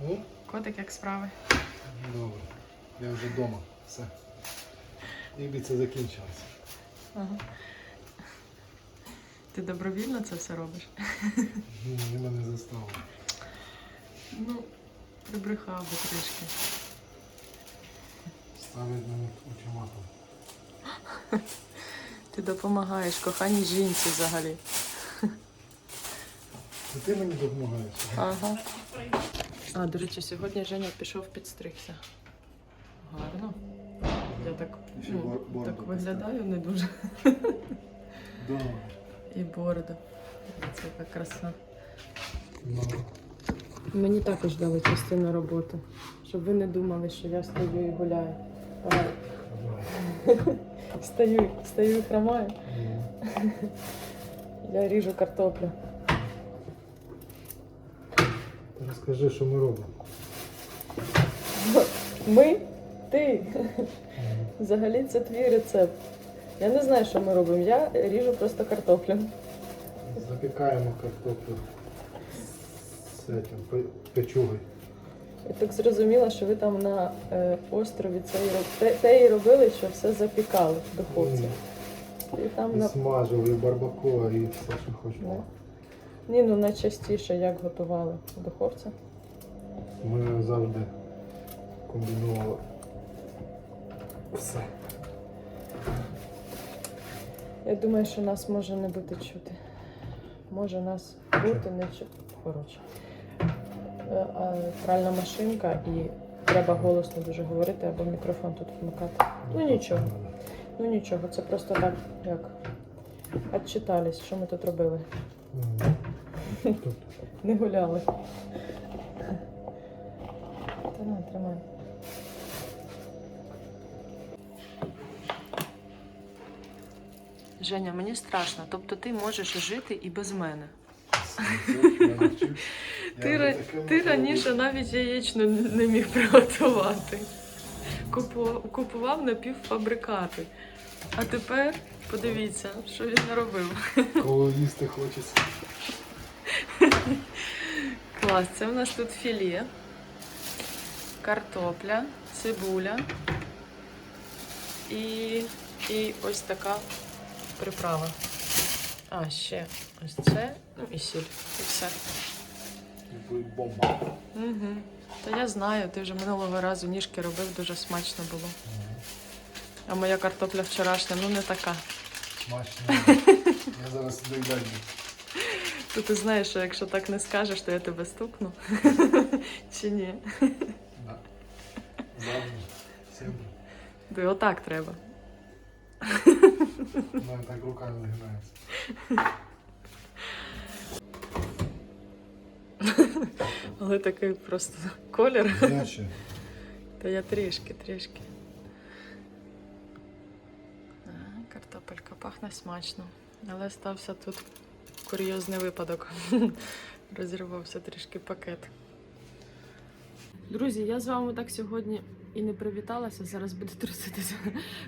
Ну, Котик, як справи? добре. Я вже вдома. Все. Ніби це закінчилося. Ага. Ти добровільно це все робиш? Ну, Вони мене заставили. Ну, прибрехав би трішки. Ставлять мені ультиматум. Ти допомагаєш коханій жінці взагалі. Це ти мені допомагаєш? Ага. А, до речі, сьогодні Женя пішов підстригся. Гарно. Я так, Ще ну, бор- бороду так виглядаю не дуже. Да. І борода. Це яка краса. Ну, Мені також дали частину роботи, щоб ви не думали, що я стою і гуляю. Давай. Стою, стою і хромаю. Я ріжу картоплю. Розкажи, що ми робимо. Ми? Ти. Взагалі це твій рецепт. Я не знаю, що ми робимо. Я ріжу просто картоплю. Запікаємо картоплю з цим, печугою. Я так зрозуміла, що ви там на е, острові це і, те, те і робили, що все запікали в духовці. І там І на... смажив, і барбакоа, і все, що хочемо. Ні, ну найчастіше як готували в духовці. Ми завжди комбінували все. Я думаю, що нас може не бути чути. Може нас бути не чути. Коротше. Е, Пральна машинка і треба голосно дуже говорити або мікрофон тут вмикати. Ну нічого, ну нічого, це просто так, як відчитались, що ми тут робили. Не гуляли. Тримай, тримай. Женя, мені страшно. Тобто ти можеш жити і без мене. Ти, ра- ти раніше навіть яєчню не міг приготувати. Купу- Купував напівфабрикати. А тепер подивіться, що він наробив. Коли їсти хочеться. Клас, це у нас тут філе, картопля, цибуля і, і ось така приправа. А, ще ось це, ну і сіль. І все. Бомба. Угу. Та я знаю, ти вже минулого разу ніжки робив, дуже смачно було. А моя картопля вчорашня, ну не така. Смачно. Я зараз доїдаю. То ти знаєш, що якщо так не скажеш, то я тебе стукну. Чи ні? Да. Завжди. Sempre. То отак треба. У мене так рука загинається. Але такий просто колір. Я. Та я трішки, трішки. А, Картопелька пахне смачно. Але стався тут курйозний випадок. Розірвався трішки пакет. Друзі, я з вами так сьогодні і не привіталася. Зараз буде труситися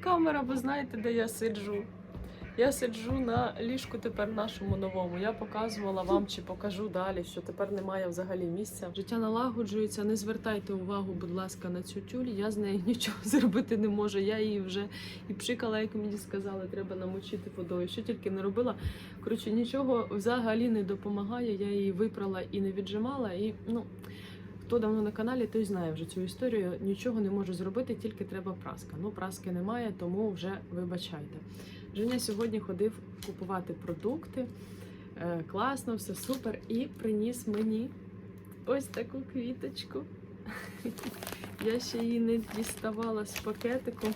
камера, бо знаєте, де я сиджу. Я сиджу на ліжку тепер нашому новому. Я показувала вам чи покажу далі, що тепер немає взагалі місця. Життя налагоджується. Не звертайте увагу, будь ласка, на цю тюль. Я з нею нічого зробити не можу. Я її вже і пшикала, як мені сказали, треба намочити водою. Що тільки не робила. Коротше, нічого взагалі не допомагає. Я її випрала і не віджимала. І ну хто давно на каналі, той знає вже цю історію. Нічого не можу зробити, тільки треба праска. Ну, праски немає, тому вже вибачайте. Женя сьогодні ходив купувати продукти. Е, класно, все супер. І приніс мені ось таку квіточку. Я ще її не діставала з пакетику.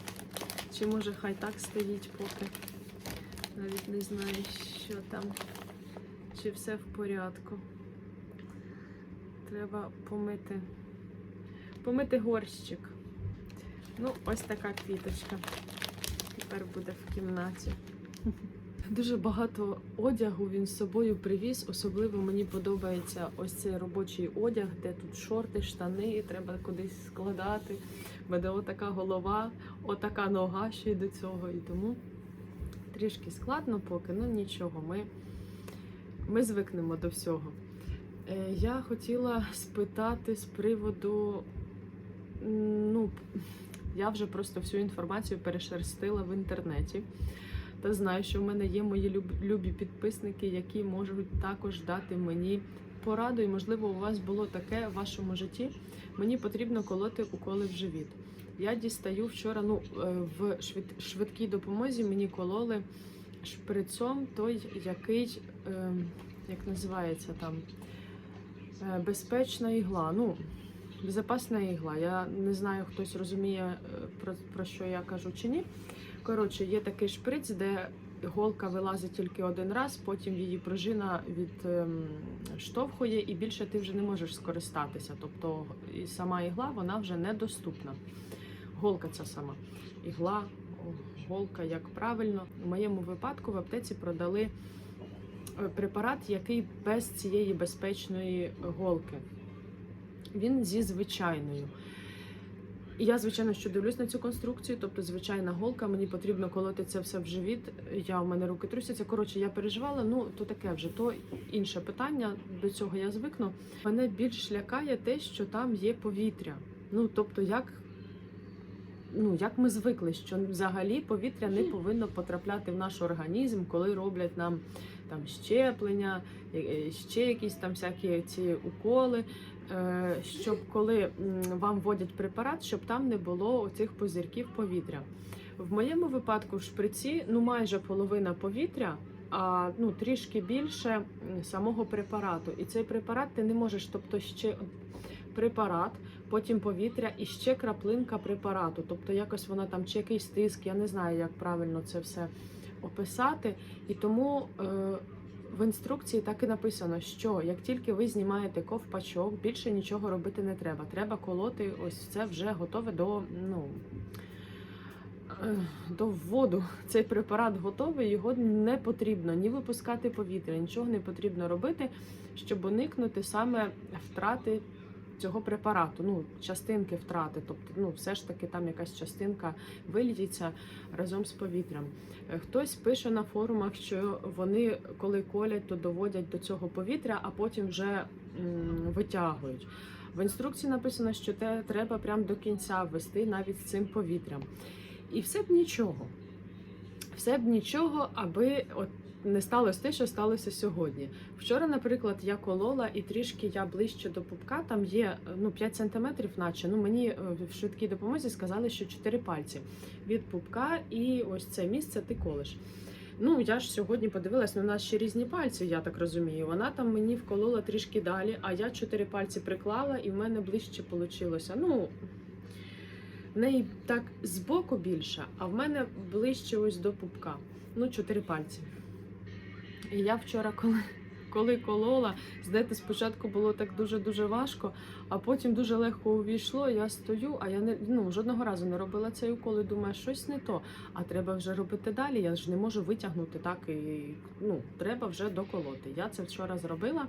Чи може хай так стоїть поки. Навіть не знаю, що там. Чи все в порядку. Треба помити. Помити горщик. Ну, ось така квіточка. Тепер буде в кімнаті. Дуже багато одягу він з собою привіз. Особливо мені подобається ось цей робочий одяг, де тут шорти, штани, треба кудись складати. Буде отака голова, отака нога ще й до цього. І тому трішки складно поки, ну нічого, ми, ми звикнемо до всього. Е, Я хотіла спитати з приводу. Ну, я вже просто всю інформацію перешерстила в інтернеті. Та знаю, що в мене є мої любі підписники, які можуть також дати мені пораду. І, можливо, у вас було таке в вашому житті. Мені потрібно колоти уколи в живіт. Я дістаю вчора, ну, е, в швид- швидкій допомозі мені кололи шприцом той, який, е, як називається там, е, безпечна ігла. Ну, безпечна ігла. Я не знаю, хтось розуміє, е, про, про що я кажу чи ні. Коротше, є такий шприц, де голка вилазить тільки один раз, потім її пружина відштовхує, і більше ти вже не можеш скористатися. Тобто і сама ігла вона вже недоступна. Голка ця сама. Ігла, голка, як правильно. У моєму випадку в аптеці продали е, препарат, який без цієї безпечної голки. Він зі звичайною. Я, звичайно, що дивлюсь на цю конструкцію, тобто звичайна голка, мені потрібно колоти це все в живіт. Я в мене руки трусяться. Коротше, я переживала. Ну то таке вже то інше питання. До цього я звикну. Мене більш лякає те, що там є повітря. Ну тобто, як, ну як ми звикли, що взагалі повітря не повинно потрапляти в наш організм, коли роблять нам там щеплення, е, е, ще якісь там всякі ці уколи. Е, щоб коли вам вводять препарат, щоб там не було оцих позірків повітря. В моєму випадку в шприці ну майже половина повітря, а ну трішки більше самого препарату. І цей препарат ти не можеш, тобто ще препарат, потім повітря і ще краплинка препарату. Тобто якось вона там чи якийсь тиск, я не знаю, як правильно це все описати. І тому. Е, в інструкції так і написано, що як тільки ви знімаєте ковпачок, більше нічого робити не треба. Треба колоти ось це вже готове до ну е, до вводу. Цей препарат готовий, його не потрібно ні випускати повітря, нічого не потрібно робити, щоб уникнути саме втрати цього препарату. Ну, частинки втрати. Тобто, ну, все ж таки там якась частинка виліється разом з повітрям. Е, Хтось пише на форумах, що вони, коли колять, то доводять до цього повітря, а потім вже витягують. В інструкції написано, що те треба прям до кінця ввести навіть з цим повітрям. І все б нічого. Все б нічого, аби от не сталося те, що сталося сьогодні. Вчора, наприклад, я колола і трішки я ближче до пупка, там є ну 5 сантиметрів, наче ну мені е, в швидкій допомозі сказали, що 4 пальці від пупка, і ось це місце ти колиш. Ну, я ж сьогодні подивилась, ну, у нас ще різні пальці, я так розумію. Вона там мені вколола трішки далі, а я чотири пальці приклала, і в мене ближче вийшло. Ну, в неї так збоку більше, а в мене ближче ось до пупка. Ну, чотири пальці. І я вчора, коли, коли колола, знаєте, спочатку було так дуже-дуже важко, а потім дуже легко увійшло. Я стою, а я не ну, жодного разу не робила цей укол і думаю, щось не то. А треба вже робити далі. Я ж не можу витягнути так і ну, треба вже доколоти. Я це вчора зробила.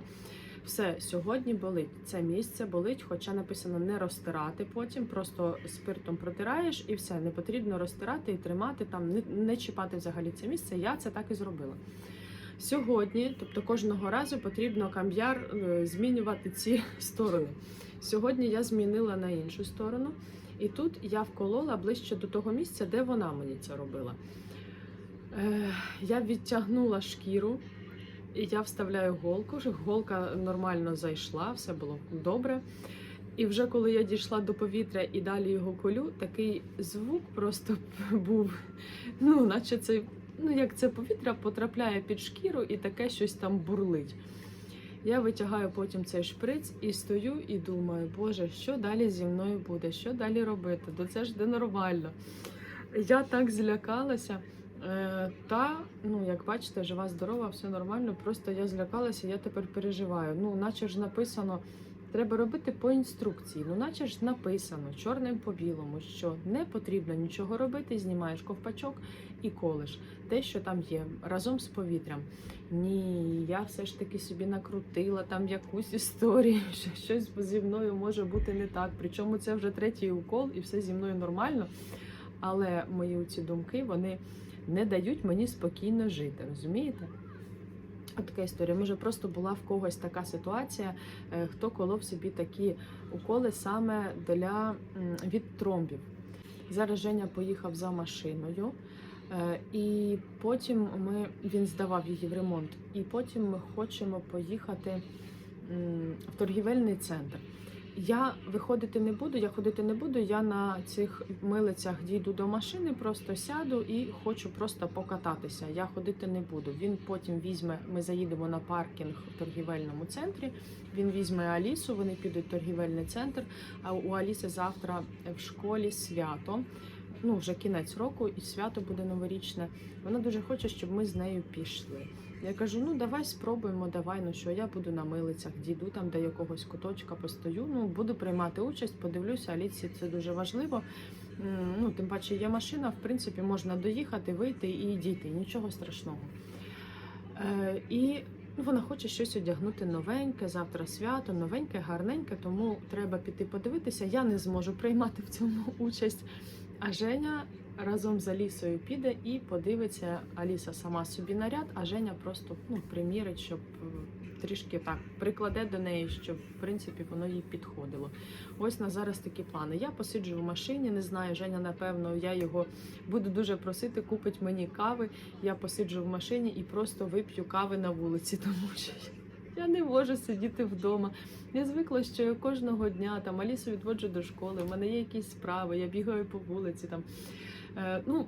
Все, сьогодні болить. Це місце болить, хоча написано не розтирати потім, просто спиртом протираєш і все, не потрібно розтирати і тримати там, не, не чіпати взагалі це місце. Я це так і зробила. Сьогодні, тобто кожного разу потрібно кам'яр е, змінювати ці сторони. Сьогодні я змінила на іншу сторону, і тут я вколола ближче до того місця, де вона мені це робила. Е, я відтягнула шкіру, і я вставляю голку. Голка нормально зайшла, все було добре. І вже коли я дійшла до повітря і далі його колю, такий звук просто був, ну, наче це, ну, як це повітря потрапляє під шкіру і таке щось там бурлить. Я витягаю потім цей шприц і стою і думаю, Боже, що далі зі мною буде, що далі робити? До це ж ненормально. Я так злякалася. Е, Та, ну як бачите, жива, здорова, все нормально. Просто я злякалася, я тепер переживаю. Ну, наче ж написано, треба робити по інструкції. Ну, наче ж написано чорним по білому, що не потрібно нічого робити, знімаєш ковпачок і колиш те, що там є, разом з повітрям. Ні, я все ж таки собі накрутила там якусь історію, що щось зі мною може бути не так. Причому це вже третій укол, і все зі мною нормально. Але мої ці думки вони не дають мені спокійно жити, розумієте? Така історія. Може, просто була в когось така ситуація, е, хто колов собі такі уколи саме для від тромбів. Зараз Женя поїхав за машиною, е, і потім ми він здавав її в ремонт. І потім ми хочемо поїхати в торгівельний центр. Я виходити не буду, я ходити не буду. Я на цих милицях дійду до машини, просто сяду і хочу просто покататися. Я ходити не буду. Він потім візьме. Ми заїдемо на паркінг в торгівельному центрі. Він візьме Алісу. Вони підуть в торгівельний центр. А у Аліси завтра в школі свято. Ну, вже кінець року, і свято буде новорічне. Вона дуже хоче, щоб ми з нею пішли. Я кажу: ну давай спробуємо, давай. Ну що я буду на милицях, дійду там до якогось куточка, постою. Ну буду приймати участь, подивлюся. Аліці це дуже важливо. Ну, тим паче є машина, в принципі, можна доїхати, вийти і дійти. Нічого страшного. Е, і ну, вона хоче щось одягнути новеньке, завтра свято, новеньке, гарненьке, тому треба піти подивитися. Я не зможу приймати в цьому участь. А Женя разом з Алісою піде і подивиться Аліса сама собі наряд, а Женя просто ну, примірить, щоб е, трішки так прикладе до неї, щоб в принципі воно їй підходило. Ось на зараз такі плани. Я посиджу в машині, не знаю, Женя, напевно, я його буду дуже просити, купить мені кави. Я посиджу в машині і просто вип'ю кави на вулиці, тому що я не можу сидіти вдома. Я звикла, що я кожного дня там Алісу відводжу до школи, у мене є якісь справи, я бігаю по вулиці. Там. Е, ну,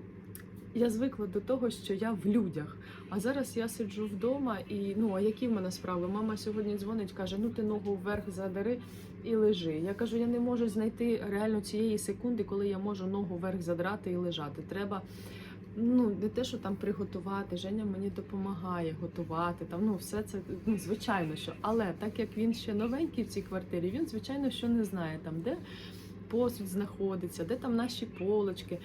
я звикла до того, що я в людях. А зараз я сиджу вдома і ну, а які в мене справи? Мама сьогодні дзвонить, каже: ну ти ногу вверх задари і лежи. Я кажу, я не можу знайти реально цієї секунди, коли я можу ногу вверх задрати і лежати. Треба. Ну, не те, що там приготувати, Женя мені допомагає готувати. Там ну все це ну звичайно, що але так як він ще новенький в цій квартирі, він звичайно що не знає там, де посуд знаходиться, де там наші полочки,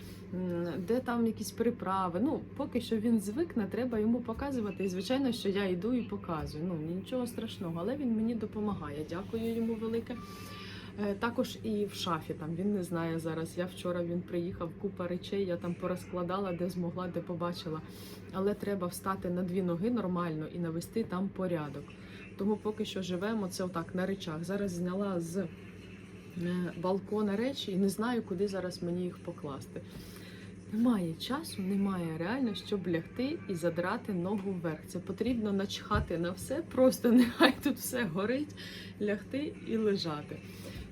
де там якісь приправи. Ну поки що він звикне, треба йому показувати. І звичайно, що я йду і показую. Ну нічого страшного, але він мені допомагає. Дякую йому велике. Е, Також і в шафі там він не знає зараз. Я вчора він приїхав, купа речей, я там порозкладала, де змогла, де побачила. Але треба встати на дві ноги нормально і навести там порядок. Тому поки що живемо це отак на речах. Зараз зняла з балкона речі і не знаю, куди зараз мені їх покласти. Немає часу, немає реально, щоб лягти і задрати ногу вверх. Це потрібно начхати на все, просто нехай тут все горить, лягти і лежати.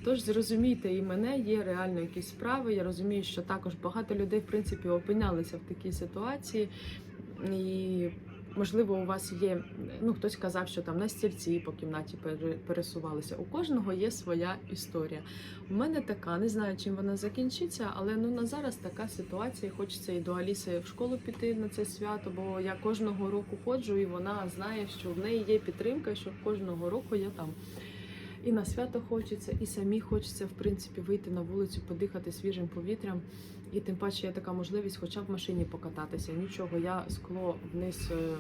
Тож зрозумійте, і мене є реально якісь справи. Я розумію, що також багато людей в принципі опинялися в такій ситуації. І можливо, у вас є. Ну хтось казав, що там на стільці по кімнаті пере- пересувалися. У кожного є своя історія. У мене така, не знаю, чим вона закінчиться, але ну на зараз така ситуація. Хочеться і до Аліси в школу піти на це свято, бо я кожного року ходжу, і вона знає, що в неї є підтримка, що кожного року я там. І на свято хочеться, і самі хочеться, в принципі, вийти на вулицю, подихати свіжим повітрям. І тим паче є така можливість, хоча б в машині покататися. Нічого, я скло вниз е,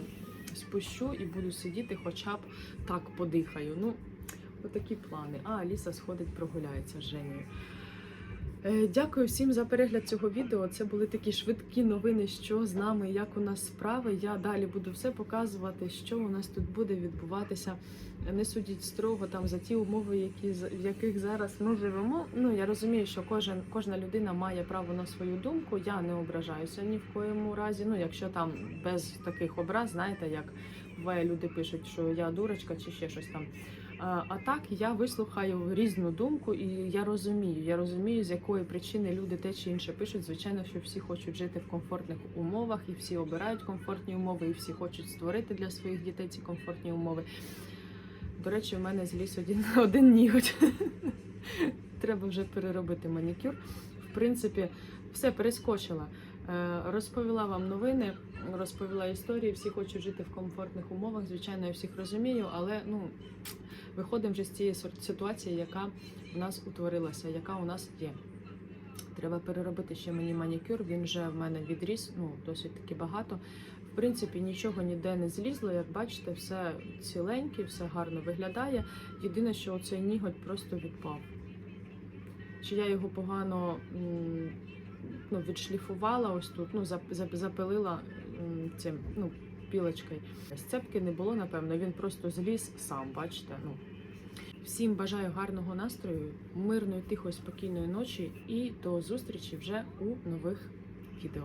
спущу і буду сидіти, хоча б так подихаю. Ну, отакі плани. А Аліса сходить, прогуляється з Женєю. Е, Дякую всім за перегляд цього відео. Це були такі швидкі новини, що з нами, як у нас справи. Я далі буду все показувати, що у нас тут буде відбуватися. Не судіть строго там за ті умови, які в яких зараз ми живемо. Ну я розумію, що кожен кожна людина має право на свою думку. Я не ображаюся ні в коєму разі. Ну, якщо там без таких образ, знаєте, як буває, люди пишуть, що я дурочка чи ще щось там. А так я вислухаю різну думку, і я розумію. Я розумію, з якої причини люди те чи інше пишуть. Звичайно, що всі хочуть жити в комфортних умовах, і всі обирають комфортні умови, і всі хочуть створити для своїх дітей ці комфортні умови. До речі, у мене зліз один, один ніготь. Треба вже переробити манікюр. В принципі, все перескочила. Е, Розповіла вам новини, розповіла історії. Всі хочуть жити в комфортних умовах. Звичайно, я всіх розумію, але ну виходимо вже з цієї ситуації, яка в нас утворилася, яка у нас є. Треба переробити ще мені манікюр. Він вже в мене відріс, ну досить таки багато. В принципі, нічого ніде не злізло. Як бачите, все ціленьке, все гарно виглядає. Єдине, що оцей ніготь просто відпав. Чи я його погано ну, відшліфувала ось тут, ну, зап- зап- запилила цим, ну, пілочкою. Сцепки не було, напевно, він просто зліз сам, бачите. Ну. Всім бажаю гарного настрою, мирної, тихої, спокійної ночі і до зустрічі вже у нових відео.